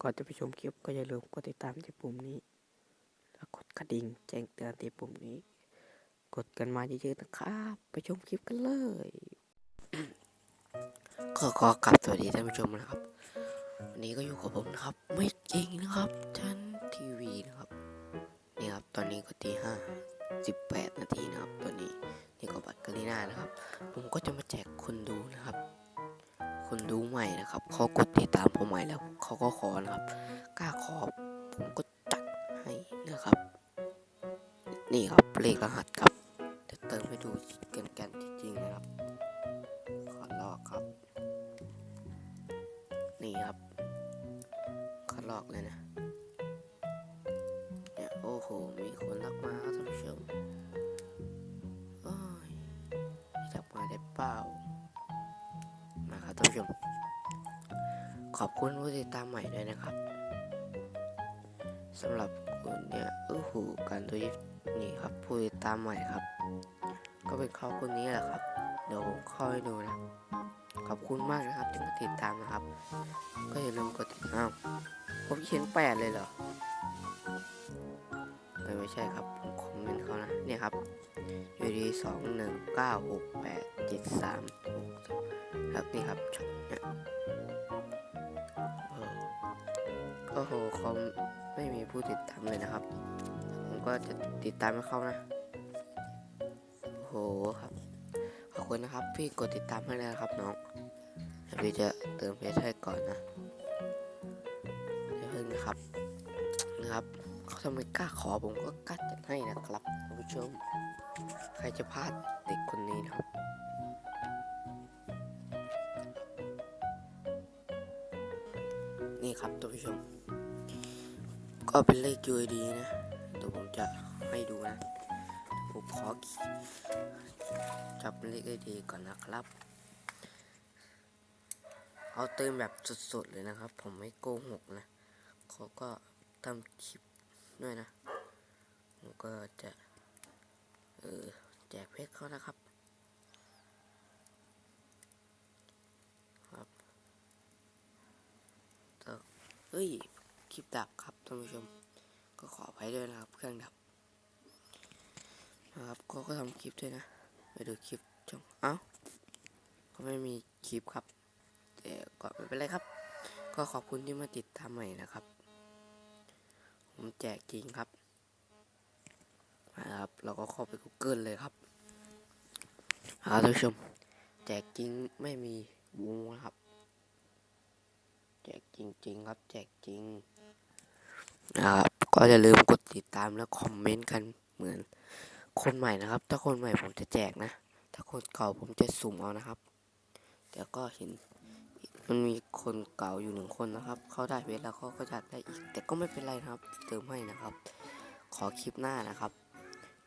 ก่อนจะไปชมคลิปก็อย่าลืมกดติดตามที่ปุ่มนี้ แล้วกดกระดิ่งแจ้งเตือนที่ปุ่มนี้ กดกันมาเยอะๆนะครับ ไปชมคลิปกันเลย ก็ขอกลับสวัสดีท่านผู้ชมนะครับ วันนี้ก็อยู่กับผมนะครับ ไม่จริงนะครับชันทีวีนะครับนี่ครับตอนนี้ก็ตีห้าสิบแปดนาทีนะครับตอนนี้นี่ก็บัตรกาลีนานะครับ ผมก็จะมาแจกคนดูนะครับ คนดูใหม่นะครับเขากดติดตามผมใหม่แล้วเขาก็ขอนะครับกล้าขอผมก็จัดให้นะครับ นี่ครับเลขรหัสครับจะเติมให้ดูกันกันจริงๆนะครับขอลอกครับ นี่ครับขอลอกเลยนะเนี่ยโอ้โหมีคนรักมาครับท่านผู้ชมโอ้ยจับมาได้เปล่า ท่านผู้ชม ขอบคุณผู้ติดตามใหม่ด้วยนะครับสำหรับคุณเนี่ยโอ้โหการดูนี่ครับผู้ติดตามใหม่ครับ ก็เป็นเขาคนนี้แหละครับ เดี๋ยวผมเข้าให้ดูนะ ขอบคุณมากนะครับที่มาติดตามนะครับ ก็อย่าลืมกดติดตามผมเขียนแปดเลยเหรอไม่ไม่ใช่ครับผมคอมเมนต์เขานะเนี่ยครับ อยู่ดีสองหนึ่งเก้าหกแปดเจ็ดสาม ครับนี่ครับช็อตเนี่ยเออก็โหคอมไม่มีผู้ติดตามเลยนะครับ ผมก็จะติดตามให้เขานะโหครับ ขอบคุณนะครับ พี่กดติดตามให้แล้วนะครับน้องเดี๋ยวพี่จะเติมเพชรให้ก่อนนะเดี๋ยวเพิ่งนะครับนะครับเขาทำไมกล้าขอผมก็กล้าจัดให้นะครับท่านผู้ชม ใครจะพลาดเด็กคนนี้นะครับ นี่ครับท่านผู้ชม ก็เป็นเลข UID นะเดี๋ยวผมจะให้ดูนะผมขอจับเลข UID ก่อนนะครับ เอาเติมแบบสดๆเลยนะครับ ผมไม่โกหกนะเขาก็ทำคลิปด้วยนะผมก็จะ เออแจกเพชรเขานะครับครับแต่เฮ้ย คลิปดับครับท่านผู้ชม ก็ขออภัยด้วยนะครับ เครื่องดับ นะครับเขาก็ทำคลิปด้วยนะ ไปดูคลิปช่องเอ้าเขาไม่มีคลิปครับแต่ก็ไม่เป็นไรครับ ก็ขอบคุณที่มาติดตามใหม่นะครับ ผมแจกจริงครับนะครับ เราก็เข้าไป Google เลยครับครับท่านผู้ชม แจกจริงไม่มีวงนะครับ จกจริง ๆ ครับแจกจริงนะครับก็อย่าลืมกดติดตามและคอมเมนต์กันเหมือน คนใหม่นะครับ ถ้าคนใหม่ผมจะแจกนะ ถ้าคนเก่าผมจะสุ่มเอานะครับแต่ก็เห็นมันมีคนเก่าอยู่หนึ่งคนนะครับ เขาได้เพชรแล้วเขาก็จะได้อีก แต่ก็ไม่เป็นไรนะครับ เติมให้นะครับ ขอคลิปหน้านะครับ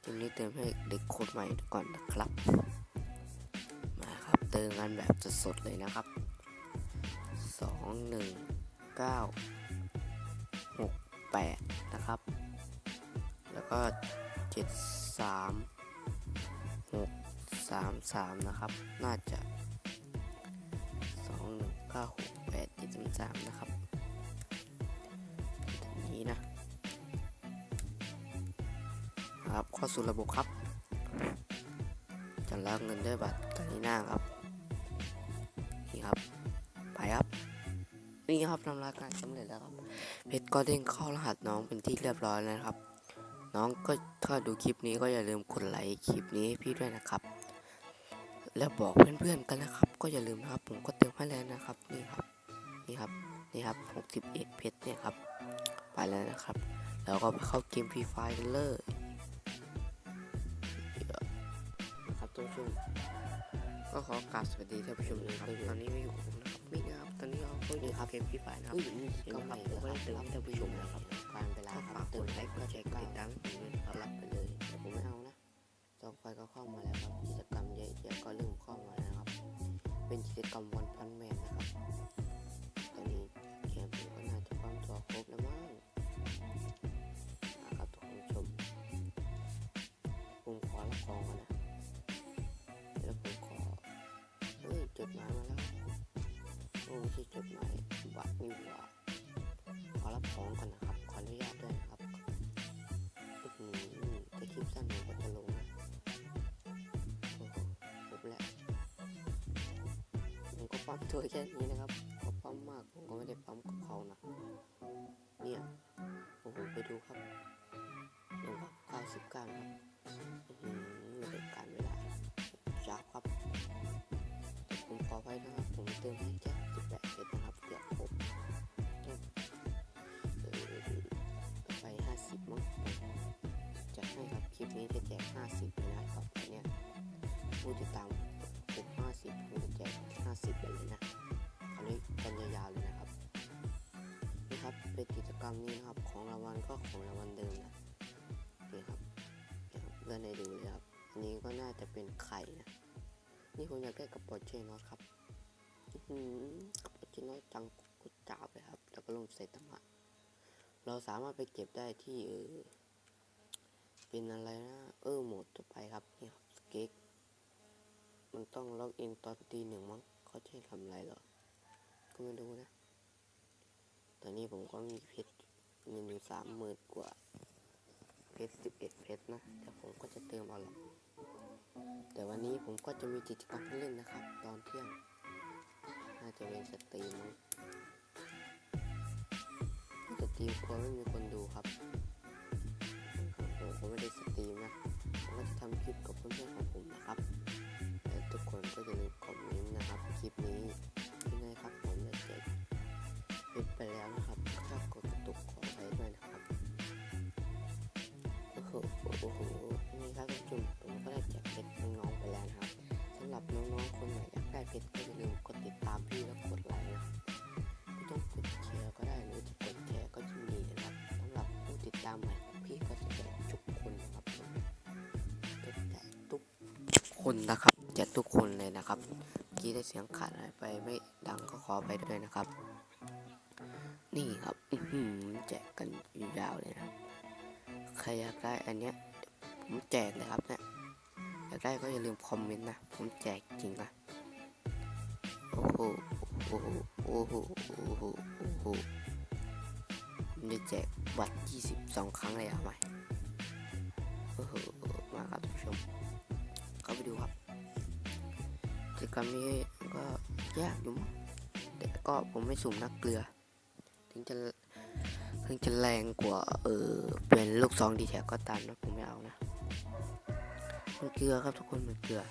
คลิปนี้เติมให้เด็กคนใหม่ก่อนนะครับ มาครับเติมกันแบบสดๆเลยนะครับ หนึ่งเก้าหกแปดนะครับ แล้วก็เจ็ดสามหกสามสามนะครับ น่าจะสองหนึ่งเก้าหกแปดเจ็ดสามสามนะครับแบบนี้นะครับ ข้าสู่ระบบครับจะรับเงินด้วยบัตรตอนนี้หน้าครับ นี่ครับทำรายการสำเร็จแล้วครับเพชรก็เด้งเข้ารหัสน้องเป็นที่เรียบร้อยแล้วครับ น้องก็ถ้าดูคลิปนี้ก็อย่าลืมกดไลค์คลิปนี้ให้พี่ด้วยนะครับ แล้วบอกเพื่อนๆกันนะครับ ก็อย่าลืมนะครับ ผมก็เติมให้แล้วนะครับนี่ครับนี่ครับนี่ครับ 61 เพชรเนี่ยครับ ไปแล้วนะครับ แล้วก็ไปเข้าเกมฟรีไฟกันเลยนะครับท่านผู้ชมก็ขอกราบสวัสดีท่านผู้ชมนะครับ ตอนนี้ไม่อยู่กับผมนะครับนี่นะครับ ตอนนี้เราก็อยู่ กับเกมฟรีไฟนะครับเห็นไหมครับผมก็ได้เติมให้ท่านผู้ชมนะครับการเวลาฝากกดไลค์กดแชร์กดติดตามผมด้วยนะครับรับไปเลยแต่ผมไม่เอานะต่อไปก็เข้ามาแล้วครับกิจกรรมเยอะแยะก็เริ่มเข้ามาแล้วนะครับ เป็นกิจกรรมวันพันแมนนะครับตอนนี้เกมผมก็น่าจะความจอครบแล้วมั้งนะครับทุกผู้ชมผมขอรับของก่อนนะแล้วผมขอเฮ้ยจดหมายมาแล้ว โอ้ไม่ใช่จดหมายบัตรนี่หว่าขอรับของก่อนนะครับ ขออนุญาตด้วยนะครับอื้อหือแต่คลิปสั้นผมก็จะลงนะโอ้โหจบแล้วผมก็ปั๊มตัวแค่นี้นะครับเขาปั๊มมากผมก็ไม่ได้ปั๊มกับเขานะ เนี่ยโอ้โหไปดูครับลงครับ99นะครับอื้อหือไม่ได้การเวลาจ้าบครับ ผมขอไปนะครับ ผมเติมให้แค่18เซตนะครับเดี๋ยวผมต้องไป 50มั้งจะให้ครับคลิปนี้จะแจก 50เลยนะต่อไปเนี่ยผู้ติดตามผม50ผมจะแจก 50ไปเลยนะคราวนี้กันยาวๆเลยนะครับนี่ครับเป็นกิจกรรมนี้นะครับของรางวัลก็ของรางวัลเดิมนะนี่ครับนี่ครับเลื่อนให้ดูเลยครับอันนี้ก็น่าจะเป็นไข่นะ นี่ผมอยากได้กระเป๋าเจนอสครับอื้อหือกระเป๋าเจนอสจังกุดจาบเลยครับ แล้วก็ลงใส่ตมะเราสามารถไปเก็บได้ที่เออเป็นอะไรนะเออโหมดต่อไปครับนี่ครับสเก็กมันต้องล็อกอินตอนตีหนึ่งมั้งเขาให้ทำอะไรเหรอ ก็ไม่รู้นะ ตอนนี้ผมก็มีเพชรเงินอยู่สามหมื่นกว่า ชรสิบเอ็ดเพชรนะแต่ผมก็จะเติมเอาแหละแต่วันนี้ผมก็จะมีกิจกรรมให้เล่นนะครับ ตอนเที่ยงน่าจะเป็นสตรีมมั้งสตรีมกลัวไม่มีคนดูครับผมก็ไม่ได้สตรีมนะ เพชรก็อย่าลืมกดติดตามพี่แล้วกดไลค์ไม่ต้องกดแชร์ก็ได้หรือจะกดแชร์ก็ยินดีนะครับสำหรับผู้ติดตามใหม่พี่ก็จะแจกทุกคนนะครับจะแจกทุกคนนะครับแจกทุกคนเลยนะครับกี้ได้เสียงขาดไปไม่ดังก็ขอไปด้วยนะครับ นี่ครับแจกกันยาวเลยนะใครอยากได้อันเนี้ยผมแจกเลยครับเนี่ยอยากได้ก็อย่าลืมคอมเมนต์นะ ผมแจกจริงนะ โอ้โหโอ้โหโอ้โหโอ้โหโอ้โหได้แจกบัตร22 ครั้งเลยอะไหมโอ้โหมาครับท่านผู้ชมเข้าไปดูครับกิจกรรมนี้ก็ยากอยู่มั้งแต่ก็ผมไม่สุ่มนักเกลือ ถึงจะถึงจะแรงกว่าเออเป็นลูกซองดีแท็กก็ตามนะผมไม่เอานะมันเกลือครับทุกคนมันเกลือ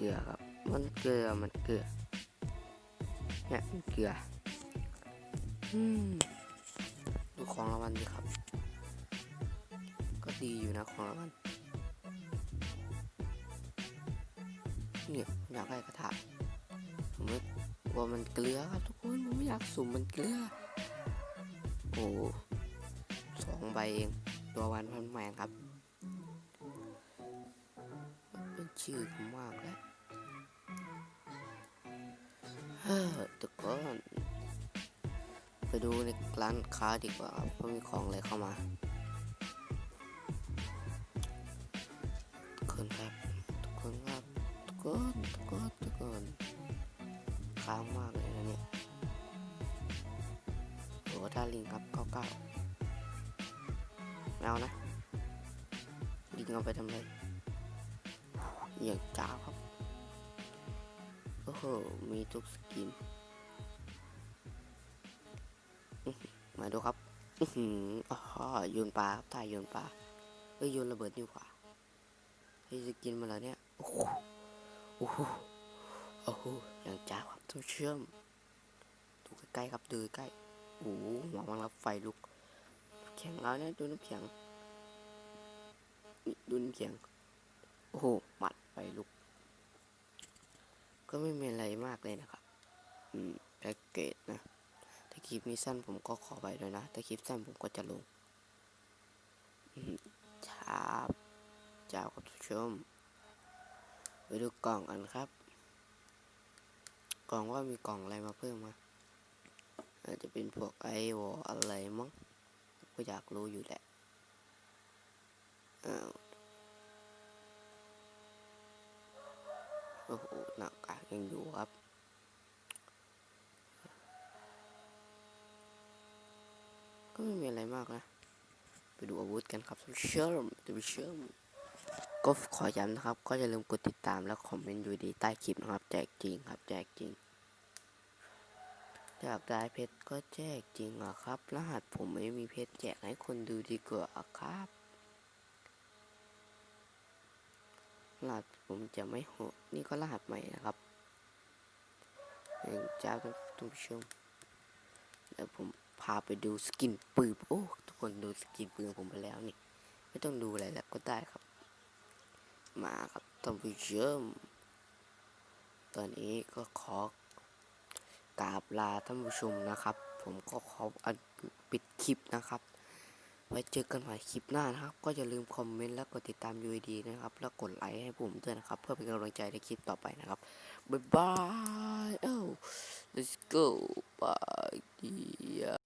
เกลือครับ มันเกลือ มันเกลือ เนี่ยมันเกลืออืมดูของรางวัลดีครับ ก็ดีอยู่นะของรางวัล เนี่ยอยากได้กระถาผมไม่กลัวมันเกลือครับทุกคนผมไม่อยากสุ่มมันเกลือ โอ้สองใบเอง ตัววันพันแมนครับ เป็นชื่อผมมากแล้ว ทุกคนไปดูในร้านค้าดีกว่าครับว่ามีของอะไรเข้ามาทุกคนครับ ทุกคนครับ ทุกคนทุกคนทุกคนค้างมากเลยนะเนี่ยโหดาลิงครับเก้าเก้าไม่เอานะลิงเอาไปทำอะไรอย่างจ้าครับ โอ้โห มีทุกสินมาดูครับอือหืออ๋อโยนปลาครับถ่ายโยนปลาเอ้ยโยนระเบิดดีกว่าเฮ้ยสกินมาแล้วเนี่ย โอ้โหโอ้โหโอ้โหอย่างจ้าครับท่านผู้ชมดูใกล้ๆครับดูใกล้โอ้โหหัวมันรับไฟลุก แข็งแล้วเนี่ยดูน้ำแข็งดูน้ำแข็งโอ้โหหมัดไฟลุก ก็ไม่มีอะไรมากเลยนะครับ แพ็กเกจนะ ถ้าคลิปนี้สั้นผมก็ขอไปด้วยนะ ถ้าคลิปสั้นผมก็จะลงชาบจ้าครับท่านผู้ชม ไปดูกล่องกันครับ กล่องว่ามีกล่องอะไรมาเพิ่มมาอาจจะเป็นพวกไอวออะไรมั้งก็อยากรู้อยู่แหละอ้าวโอ้โหหน้ากากยังอยู่ครับ ก็ไม่มีอะไรมากนะ ไปดูอาวุธกันครับท่านผู้ชมท่านผู้ชมก็ขอย้ำนะครับ ก็อย่าลืมกดติดตามและคอมเมนต์อยู่ดีใต้คลิปนะครับ แจกจริงครับ แจกจริงอยากได้เพชรก็แจกจริงอะครับ รหัสผมไม่มีเพชรแจกให้คนดูดีกว่าครับรหัสผมจะไม่โหดนี่ก็รหัสใหม่นะครับเจ้าท่านผู้ชมเดี๋ยวผมาไปดูสกินปืนโอ้ทุกคนดูสกินปืนผมไปแล้วนี่ ไม่ต้องดูอะไรแล้วก็ได้ครับ มาครับท่านผู้ชมตอนนี้ก็ขอกราบลาท่านผู้ชมนะครับ ผมก็ขออปิดคลิปนะครับ ไว้เจอกันใหม่คลิปหน้านะครับ ก็อย่าลืมคอมเมนต์และกดติดตาม UID นะครับ แล้วกดไลค์ให้ผมด้วยนะครับ เพื่อเป็นกำลังใจในคลิปต่อไปนะครับ Bye bye. Oh, let's go. Bye. Yeah.